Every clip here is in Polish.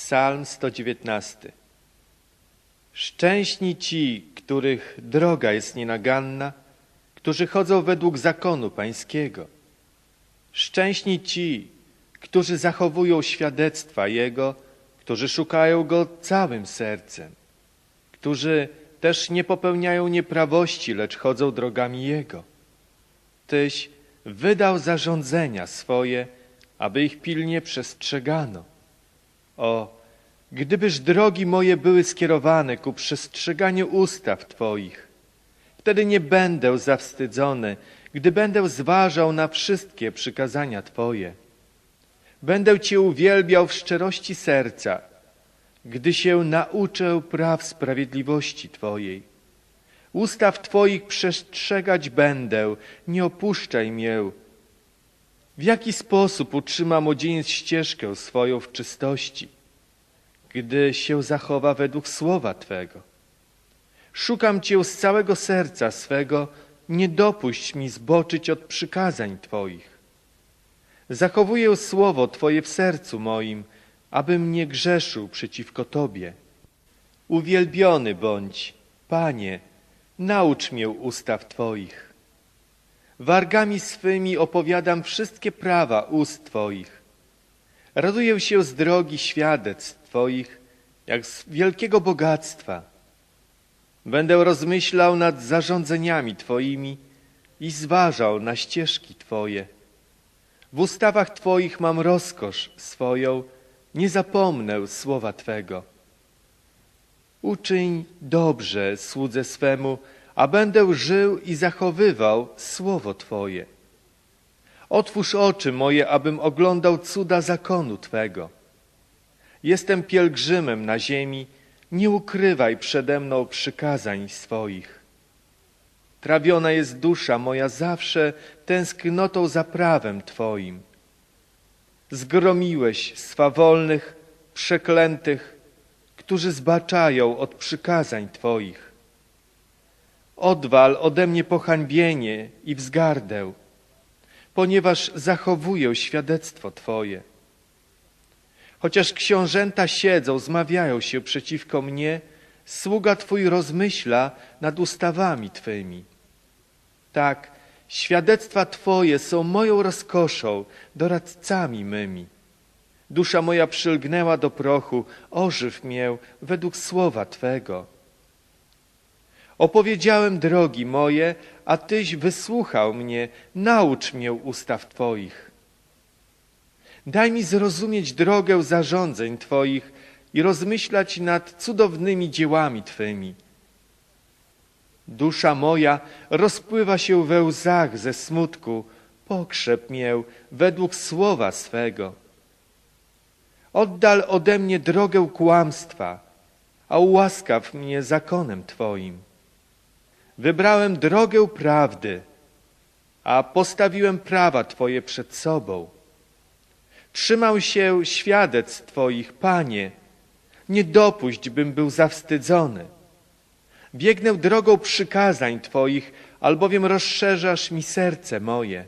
Psalm 119 Szczęśni ci, których droga jest nienaganna, którzy chodzą według zakonu pańskiego. Szczęśni ci, którzy zachowują świadectwa Jego, którzy szukają Go całym sercem, którzy też nie popełniają nieprawości, lecz chodzą drogami Jego. Tyś wydał zarządzenia swoje, aby ich pilnie przestrzegano. O, gdybyż drogi moje były skierowane ku przestrzeganiu ustaw Twoich, wtedy nie będę zawstydzony, gdy będę zważał na wszystkie przykazania Twoje. Będę Cię uwielbiał w szczerości serca, gdy się nauczę praw sprawiedliwości Twojej. Ustaw Twoich przestrzegać będę, nie opuszczaj mię. W jaki sposób utrzyma młodzieniec ścieżkę swoją w czystości, gdy się zachowa według słowa Twego? Szukam Cię z całego serca swego, nie dopuść mi zboczyć od przykazań Twoich. Zachowuję słowo Twoje w sercu moim, abym nie grzeszył przeciwko Tobie. Uwielbiony bądź, Panie, naucz mnie ustaw Twoich. Wargami swymi opowiadam wszystkie prawa ust Twoich. Raduję się z drogi świadectw Twoich, jak z wielkiego bogactwa. Będę rozmyślał nad zarządzeniami Twoimi i zważał na ścieżki Twoje. W ustawach Twoich mam rozkosz swoją, nie zapomnę słowa Twego. Uczyń dobrze słudze swemu, a będę żył i zachowywał słowo Twoje. Otwórz oczy moje, abym oglądał cuda zakonu Twego. Jestem pielgrzymem na ziemi, nie ukrywaj przede mną przykazań swoich. Trawiona jest dusza moja zawsze tęsknotą za prawem Twoim. Zgromiłeś swawolnych, przeklętych, którzy zbaczają od przykazań Twoich. Odwal ode mnie pohańbienie i wzgardę, ponieważ zachowuję świadectwo Twoje. Chociaż książęta siedzą, zmawiają się przeciwko mnie, sługa Twój rozmyśla nad ustawami Twymi. Tak, świadectwa Twoje są moją rozkoszą, doradcami mymi. Dusza moja przylgnęła do prochu, ożyw mię według słowa Twego. Opowiedziałem drogi moje, a Tyś wysłuchał mnie, naucz mnie ustaw Twoich. Daj mi zrozumieć drogę zarządzeń Twoich i rozmyślać nad cudownymi dziełami Twymi. Dusza moja rozpływa się we łzach ze smutku, pokrzep mię według słowa swego. Oddal ode mnie drogę kłamstwa, a ułaskaw mnie zakonem Twoim. Wybrałem drogę prawdy, a postawiłem prawa Twoje przed sobą. Trzymał się świadectw Twoich, Panie, nie dopuść, bym był zawstydzony. Biegnę drogą przykazań Twoich, albowiem rozszerzasz mi serce moje.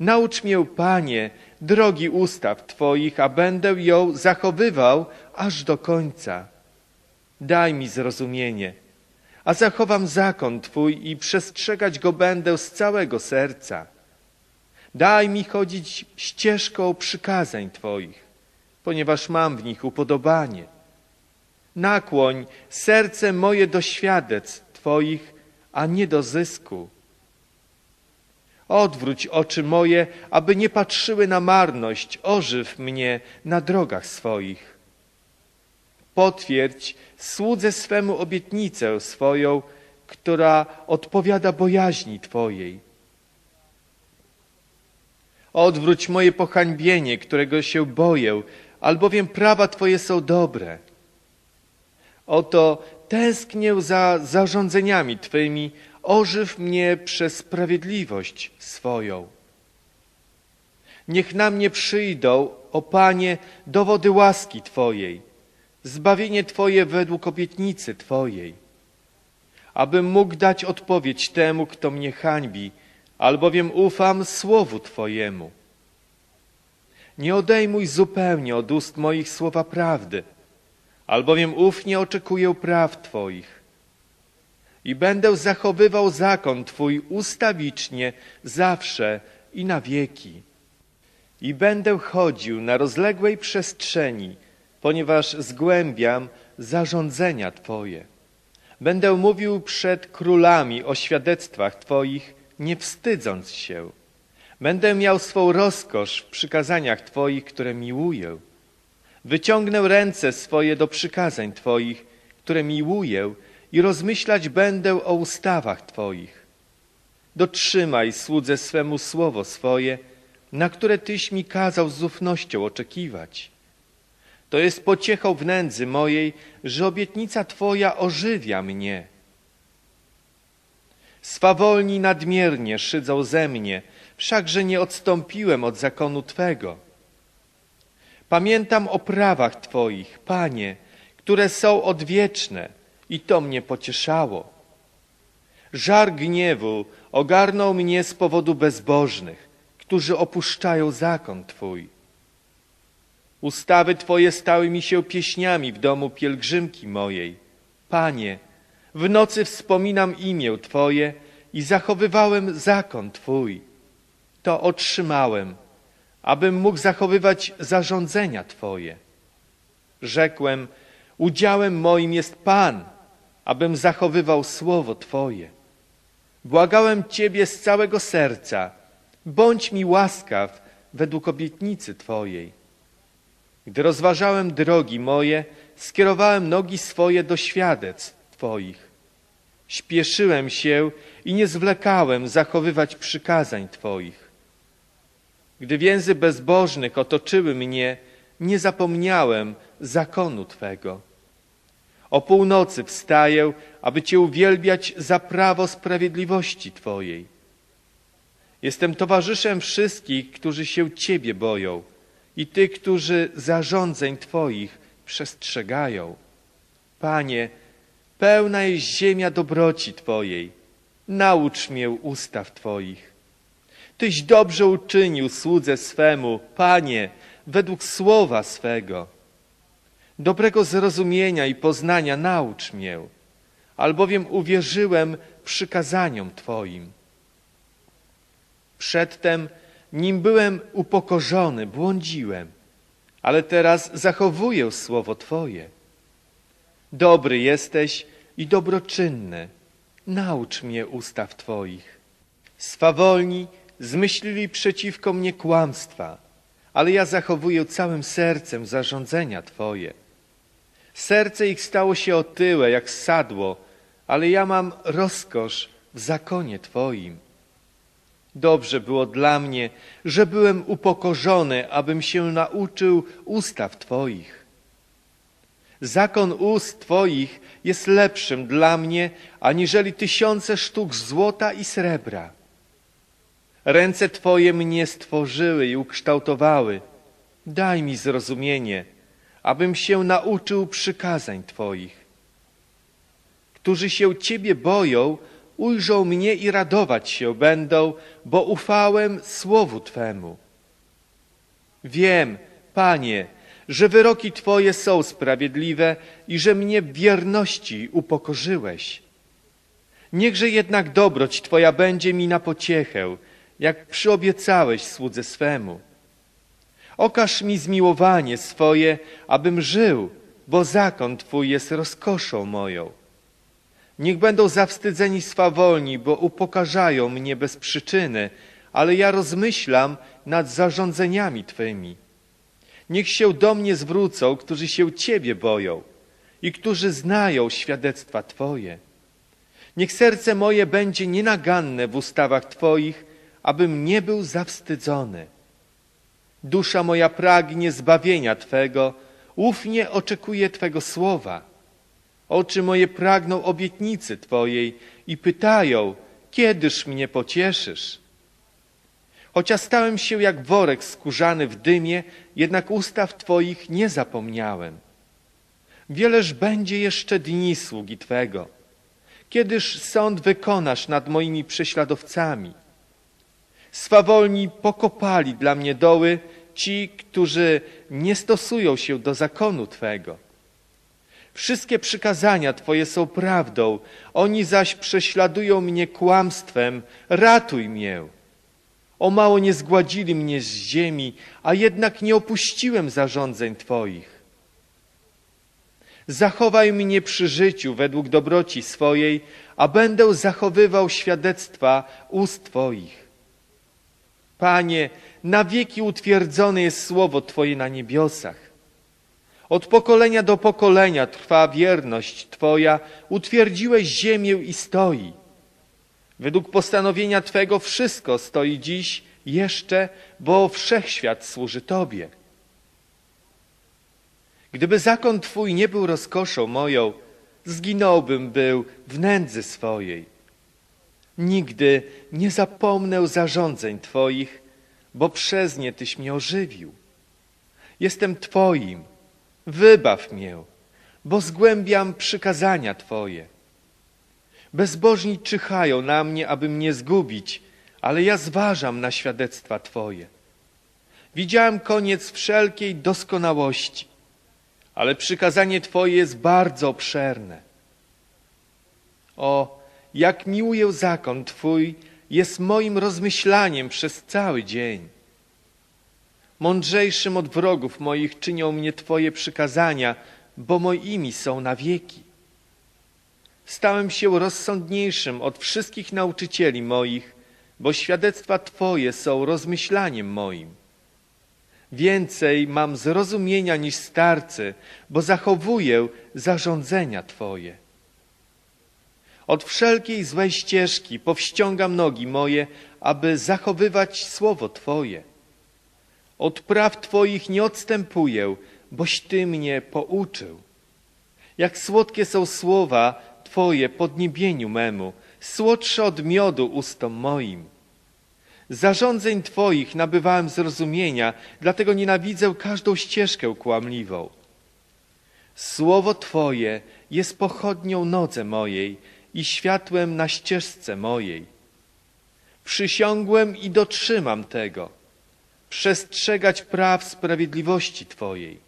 Naucz mnie, Panie, drogi ustaw Twoich, a będę ją zachowywał aż do końca. Daj mi zrozumienie, a zachowam zakon Twój i przestrzegać go będę z całego serca. Daj mi chodzić ścieżką przykazań Twoich, ponieważ mam w nich upodobanie. Nakłoń serce moje do świadectw Twoich, a nie do zysku. Odwróć oczy moje, aby nie patrzyły na marność, ożyw mnie na drogach swoich. Potwierdź słudze swemu obietnicę swoją, która odpowiada bojaźni Twojej. Odwróć moje pohańbienie, którego się boję, albowiem prawa Twoje są dobre. Oto tęsknię za zarządzeniami Twymi, ożyw mnie przez sprawiedliwość swoją. Niech na mnie przyjdą, o Panie, dowody łaski Twojej, zbawienie Twoje według obietnicy Twojej, abym mógł dać odpowiedź temu, kto mnie hańbi, albowiem ufam słowu Twojemu. Nie odejmuj zupełnie od ust moich słowa prawdy, albowiem ufnie oczekuję praw Twoich. I będę zachowywał zakon Twój ustawicznie, zawsze i na wieki. I będę chodził na rozległej przestrzeni, ponieważ zgłębiam zarządzenia Twoje. Będę mówił przed królami o świadectwach Twoich, nie wstydząc się. Będę miał swą rozkosz w przykazaniach Twoich, które miłuję. Wyciągnę ręce swoje do przykazań Twoich, które miłuję i rozmyślać będę o ustawach Twoich. Dotrzymaj słudze swemu słowo swoje, na które Tyś mi kazał z ufnością oczekiwać. To jest pociechą w nędzy mojej, że obietnica Twoja ożywia mnie. Swawolni nadmiernie szydzą ze mnie, wszakże nie odstąpiłem od zakonu Twego. Pamiętam o prawach Twoich, Panie, które są odwieczne i to mnie pocieszało. Żar gniewu ogarnął mnie z powodu bezbożnych, którzy opuszczają zakon Twój. Ustawy Twoje stały mi się pieśniami w domu pielgrzymki mojej. Panie, w nocy wspominam imię Twoje i zachowywałem zakon Twój. To otrzymałem, abym mógł zachowywać zarządzenia Twoje. Rzekłem, udziałem moim jest Pan, abym zachowywał słowo Twoje. Błagałem Ciebie z całego serca, bądź mi łaskaw według obietnicy Twojej. Gdy rozważałem drogi moje, skierowałem nogi swoje do świadectw Twoich. Śpieszyłem się i nie zwlekałem zachowywać przykazań Twoich. Gdy więzy bezbożnych otoczyły mnie, nie zapomniałem zakonu Twego. O północy wstaję, aby Cię uwielbiać za prawo sprawiedliwości Twojej. Jestem towarzyszem wszystkich, którzy się Ciebie boją i tych, którzy zarządzeń Twoich przestrzegają. Panie, pełna jest ziemia dobroci Twojej. Naucz mnie ustaw Twoich. Tyś dobrze uczynił słudze swemu, Panie, według słowa swego. Dobrego zrozumienia i poznania naucz mię, albowiem uwierzyłem przykazaniom Twoim. Przedtem, nim byłem upokorzony, błądziłem, ale teraz zachowuję słowo Twoje. Dobry jesteś i dobroczynny, naucz mnie ustaw Twoich. Swawolni zmyślili przeciwko mnie kłamstwa, ale ja zachowuję całym sercem zarządzenia Twoje. Serce ich stało się otyłe jak sadło, ale ja mam rozkosz w zakonie Twoim. Dobrze było dla mnie, że byłem upokorzony, abym się nauczył ustaw Twoich. Zakon ust Twoich jest lepszym dla mnie, aniżeli tysiące sztuk złota i srebra. Ręce Twoje mnie stworzyły i ukształtowały. Daj mi zrozumienie, abym się nauczył przykazań Twoich. Którzy się Ciebie boją, ujrzą mnie i radować się będą, bo ufałem Słowu Twemu. Wiem, Panie, że wyroki Twoje są sprawiedliwe i że mnie w wierności upokorzyłeś. Niechże jednak dobroć Twoja będzie mi na pociechę, jak przyobiecałeś słudze swemu. Okaż mi zmiłowanie swoje, abym żył, bo zakon Twój jest rozkoszą moją. Niech będą zawstydzeni swawolni, bo upokarzają mnie bez przyczyny, ale ja rozmyślam nad zarządzeniami Twymi. Niech się do mnie zwrócą, którzy się Ciebie boją i którzy znają świadectwa Twoje. Niech serce moje będzie nienaganne w ustawach Twoich, abym nie był zawstydzony. Dusza moja pragnie zbawienia Twego, ufnie oczekuje Twego słowa. Oczy moje pragną obietnicy Twojej i pytają, kiedyż mnie pocieszysz? Chociaż stałem się jak worek skórzany w dymie, jednak ustaw Twoich nie zapomniałem. Wieleż będzie jeszcze dni sługi Twego. Kiedyż sąd wykonasz nad moimi prześladowcami? Swawolni pokopali dla mnie doły, ci, którzy nie stosują się do zakonu Twego. Wszystkie przykazania Twoje są prawdą, oni zaś prześladują mnie kłamstwem. Ratuj mnie. O mało nie zgładzili mnie z ziemi, a jednak nie opuściłem zarządzeń Twoich. Zachowaj mnie przy życiu według dobroci swojej, a będę zachowywał świadectwa ust Twoich. Panie, na wieki utwierdzone jest słowo Twoje na niebiosach. Od pokolenia do pokolenia trwa wierność Twoja, utwierdziłeś ziemię i stoi. Według postanowienia Twego wszystko stoi dziś jeszcze, bo wszechświat służy Tobie. Gdyby zakon Twój nie był rozkoszą moją, zginąłbym był w nędzy swojej. Nigdy nie zapomnę zarządzeń Twoich, bo przez nie Tyś mnie ożywił. Jestem Twoim, wybaw mię, bo zgłębiam przykazania Twoje. Bezbożni czyhają na mnie, aby mnie zgubić, ale ja zważam na świadectwa Twoje. Widziałem koniec wszelkiej doskonałości, ale przykazanie Twoje jest bardzo obszerne. O, jak miłuję zakon Twój, jest moim rozmyślaniem przez cały dzień. Mądrzejszym od wrogów moich czynią mnie Twoje przykazania, bo moimi są na wieki. Stałem się rozsądniejszym od wszystkich nauczycieli moich, bo świadectwa Twoje są rozmyślaniem moim. Więcej mam zrozumienia niż starcy, bo zachowuję zarządzenia Twoje. Od wszelkiej złej ścieżki powściągam nogi moje, aby zachowywać słowo Twoje. Od praw Twoich nie odstępuję, boś Ty mnie pouczył. Jak słodkie są słowa Twoje podniebieniu memu, słodsze od miodu ustom moim. Zarządzeń Twoich nabywałem zrozumienia, dlatego nienawidzę każdą ścieżkę kłamliwą. Słowo Twoje jest pochodnią nodze mojej i światłem na ścieżce mojej. Przysiągłem i dotrzymam tego, przestrzegać praw sprawiedliwości Twojej.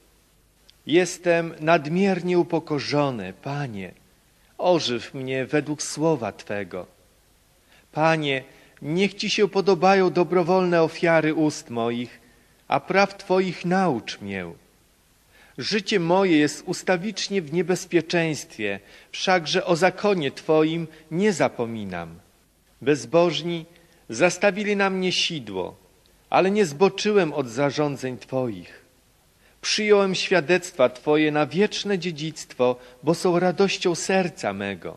Jestem nadmiernie upokorzony, Panie, ożyw mnie według słowa Twego. Panie, niech Ci się podobają dobrowolne ofiary ust moich, a praw Twoich naucz mię. Życie moje jest ustawicznie w niebezpieczeństwie, wszakże o zakonie Twoim nie zapominam. Bezbożni zastawili na mnie sidło, ale nie zboczyłem od zarządzeń Twoich. Przyjąłem świadectwa Twoje na wieczne dziedzictwo, bo są radością serca mego.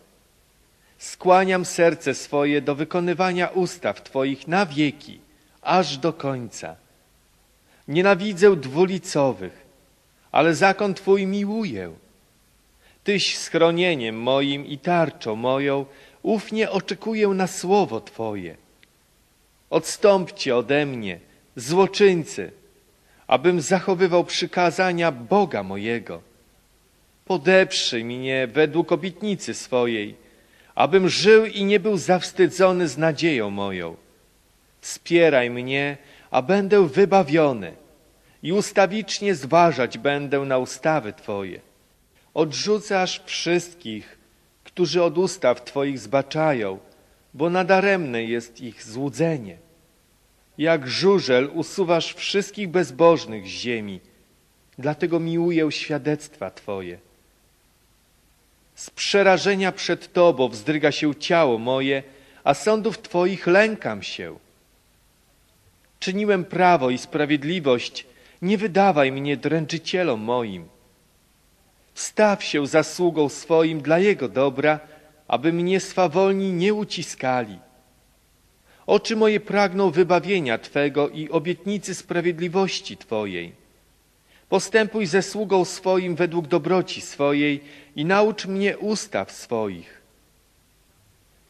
Skłaniam serce swoje do wykonywania ustaw Twoich na wieki, aż do końca. Nienawidzę dwulicowych, ale zakon Twój miłuję. Tyś schronieniem moim i tarczą moją, ufnie oczekuję na słowo Twoje. Odstąpcie ode mnie, złoczyńcy, abym zachowywał przykazania Boga mojego. Podeprzyj mnie według obietnicy swojej, abym żył i nie był zawstydzony z nadzieją moją. Wspieraj mnie, a będę wybawiony i ustawicznie zważać będę na ustawy Twoje. Odrzucasz wszystkich, którzy od ustaw Twoich zbaczają, bo nadaremne jest ich złudzenie. Jak żużel usuwasz wszystkich bezbożnych z ziemi, dlatego miłuję świadectwa Twoje. Z przerażenia przed Tobą wzdryga się ciało moje, a sądów Twoich lękam się. Czyniłem prawo i sprawiedliwość, nie wydawaj mnie dręczycielom moim. Wstaw się zasługą swoim dla Jego dobra, aby mnie swawolni nie uciskali. Oczy moje pragną wybawienia Twego i obietnicy sprawiedliwości Twojej. Postępuj ze sługą swoim według dobroci swojej i naucz mnie ustaw swoich.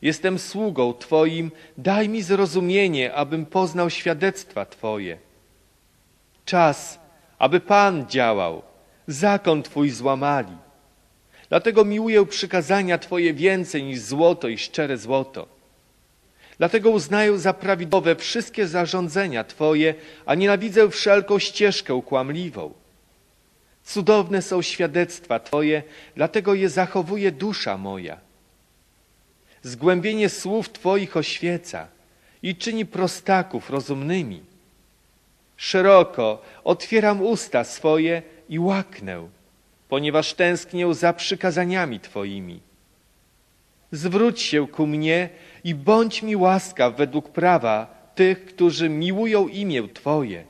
Jestem sługą Twoim, daj mi zrozumienie, abym poznał świadectwa Twoje. Czas, aby Pan działał, zakon Twój złamali. Dlatego miłuję przykazania Twoje więcej niż złoto i szczere złoto. Dlatego uznaję za prawidłowe wszystkie zarządzenia Twoje, a nienawidzę wszelką ścieżkę kłamliwą. Cudowne są świadectwa Twoje, dlatego je zachowuje dusza moja. Zgłębienie słów Twoich oświeca i czyni prostaków rozumnymi. Szeroko otwieram usta swoje i łaknę, ponieważ tęsknię za przykazaniami Twoimi. Zwróć się ku mnie i bądź mi łaskaw według prawa tych, którzy miłują imię Twoje.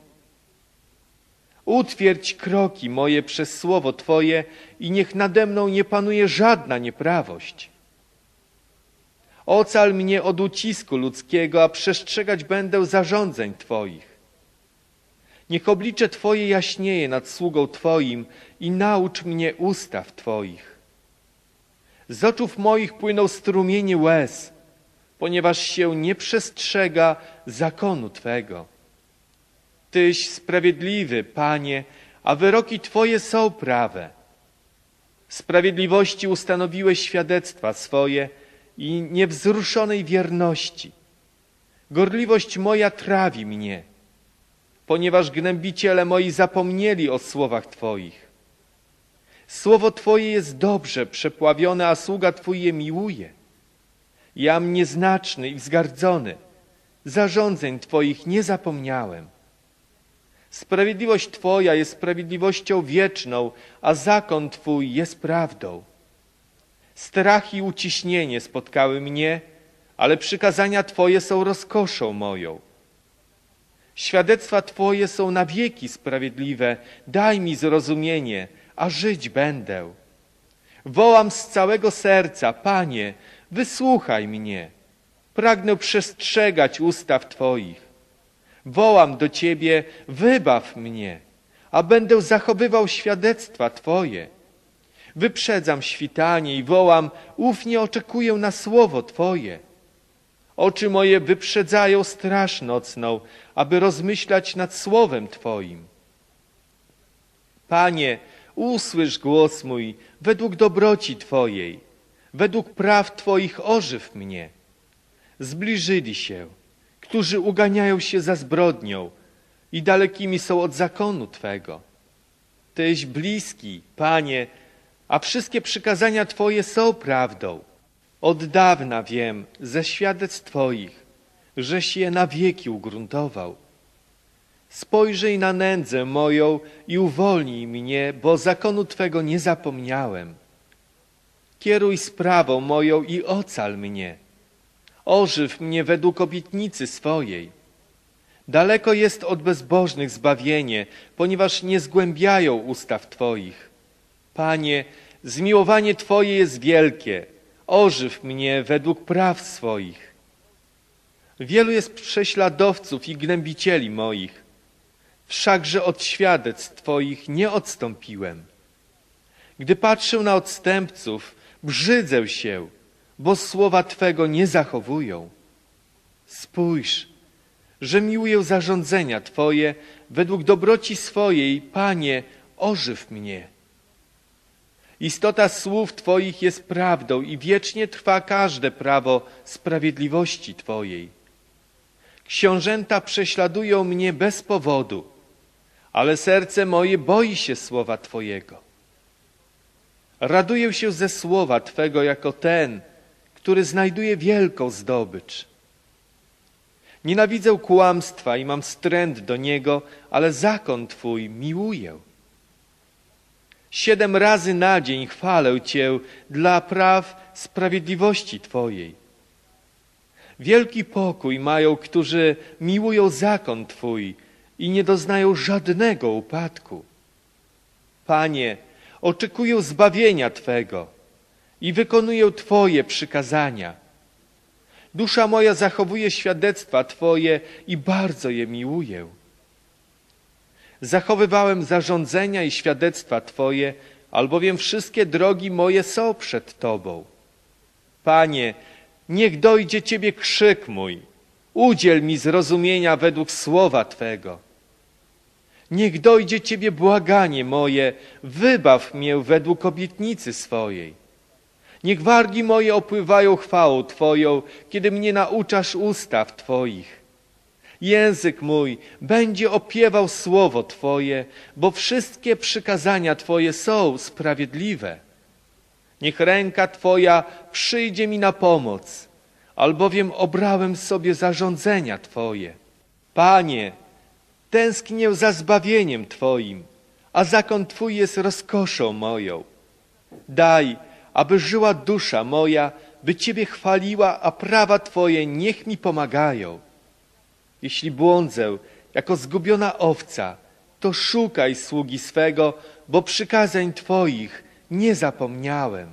Utwierdź kroki moje przez słowo Twoje i niech nade mną nie panuje żadna nieprawość. Ocal mnie od ucisku ludzkiego, a przestrzegać będę zarządzeń Twoich. Niech oblicze Twoje jaśnieje nad sługą Twoim i naucz mnie ustaw Twoich. Z oczów moich płyną strumienie łez, ponieważ się nie przestrzega zakonu Twego. Tyś sprawiedliwy, Panie, a wyroki Twoje są prawe. Sprawiedliwości ustanowiłeś świadectwa swoje i niewzruszonej wierności. Gorliwość moja trawi mnie, ponieważ gnębiciele moi zapomnieli o słowach Twoich. Słowo Twoje jest dobrze przepławione, a sługa Twój je miłuje. Jam nieznaczny i wzgardzony, zarządzeń Twoich nie zapomniałem. Sprawiedliwość Twoja jest sprawiedliwością wieczną, a zakon Twój jest prawdą. Strach i uciśnienie spotkały mnie, ale przykazania Twoje są rozkoszą moją. Świadectwa Twoje są na wieki sprawiedliwe, daj mi zrozumienie, a żyć będę. Wołam z całego serca, Panie, wysłuchaj mnie. Pragnę przestrzegać ustaw Twoich. Wołam do Ciebie, wybaw mnie, a będę zachowywał świadectwa Twoje. Wyprzedzam świtanie i wołam, ufnie oczekuję na słowo Twoje. Oczy moje wyprzedzają straż nocną, aby rozmyślać nad słowem Twoim. Panie, usłysz głos mój według dobroci Twojej, według praw Twoich ożyw mnie. Zbliżyli się, którzy uganiają się za zbrodnią i dalekimi są od zakonu Twego. Tyś bliski, Panie, a wszystkie przykazania Twoje są prawdą. Od dawna wiem ze świadectw Twoich, żeś je na wieki ugruntował. Spojrzyj na nędzę moją i uwolnij mnie, bo zakonu Twego nie zapomniałem. Kieruj sprawą moją i ocal mnie. Ożyw mnie według obietnicy swojej. Daleko jest od bezbożnych zbawienie, ponieważ nie zgłębiają ustaw Twoich. Panie, zmiłowanie Twoje jest wielkie. Ożyw mnie według praw swoich. Wielu jest prześladowców i gnębicieli moich, wszakże od świadectw Twoich nie odstąpiłem. Gdy patrzę na odstępców, brzydzę się, bo słowa Twego nie zachowują. Spójrz, że miłuję zarządzenia Twoje, według dobroci swojej, Panie, ożyw mnie. Istota słów Twoich jest prawdą i wiecznie trwa każde prawo sprawiedliwości Twojej. Książęta prześladują mnie bez powodu, ale serce moje boi się słowa Twojego. Raduję się ze słowa Twego jako ten, który znajduje wielką zdobycz. Nienawidzę kłamstwa i mam stręt do niego, ale zakon Twój miłuję. Siedem razy na dzień chwalę Cię dla praw sprawiedliwości Twojej. Wielki pokój mają, którzy miłują zakon Twój i nie doznają żadnego upadku. Panie, oczekuję zbawienia Twego i wykonuję Twoje przykazania. Dusza moja zachowuje świadectwa Twoje i bardzo je miłuję. Zachowywałem zarządzenia i świadectwa Twoje, albowiem wszystkie drogi moje są przed Tobą. Panie, niech dojdzie Ciebie krzyk mój, udziel mi zrozumienia według słowa Twego. Niech dojdzie Ciebie błaganie moje, wybaw mię według obietnicy swojej. Niech wargi moje opływają chwałą Twoją, kiedy mnie nauczasz ustaw Twoich. Język mój będzie opiewał słowo Twoje, bo wszystkie przykazania Twoje są sprawiedliwe. Niech ręka Twoja przyjdzie mi na pomoc, albowiem obrałem sobie zarządzenia Twoje. Panie, tęsknię za zbawieniem Twoim, a zakon Twój jest rozkoszą moją. Daj, aby żyła dusza moja, by Ciebie chwaliła, a prawa Twoje niech mi pomagają. Jeśli błądzę jako zgubiona owca, to szukaj sługi swego, bo przykazań Twoich nie zapomniałem.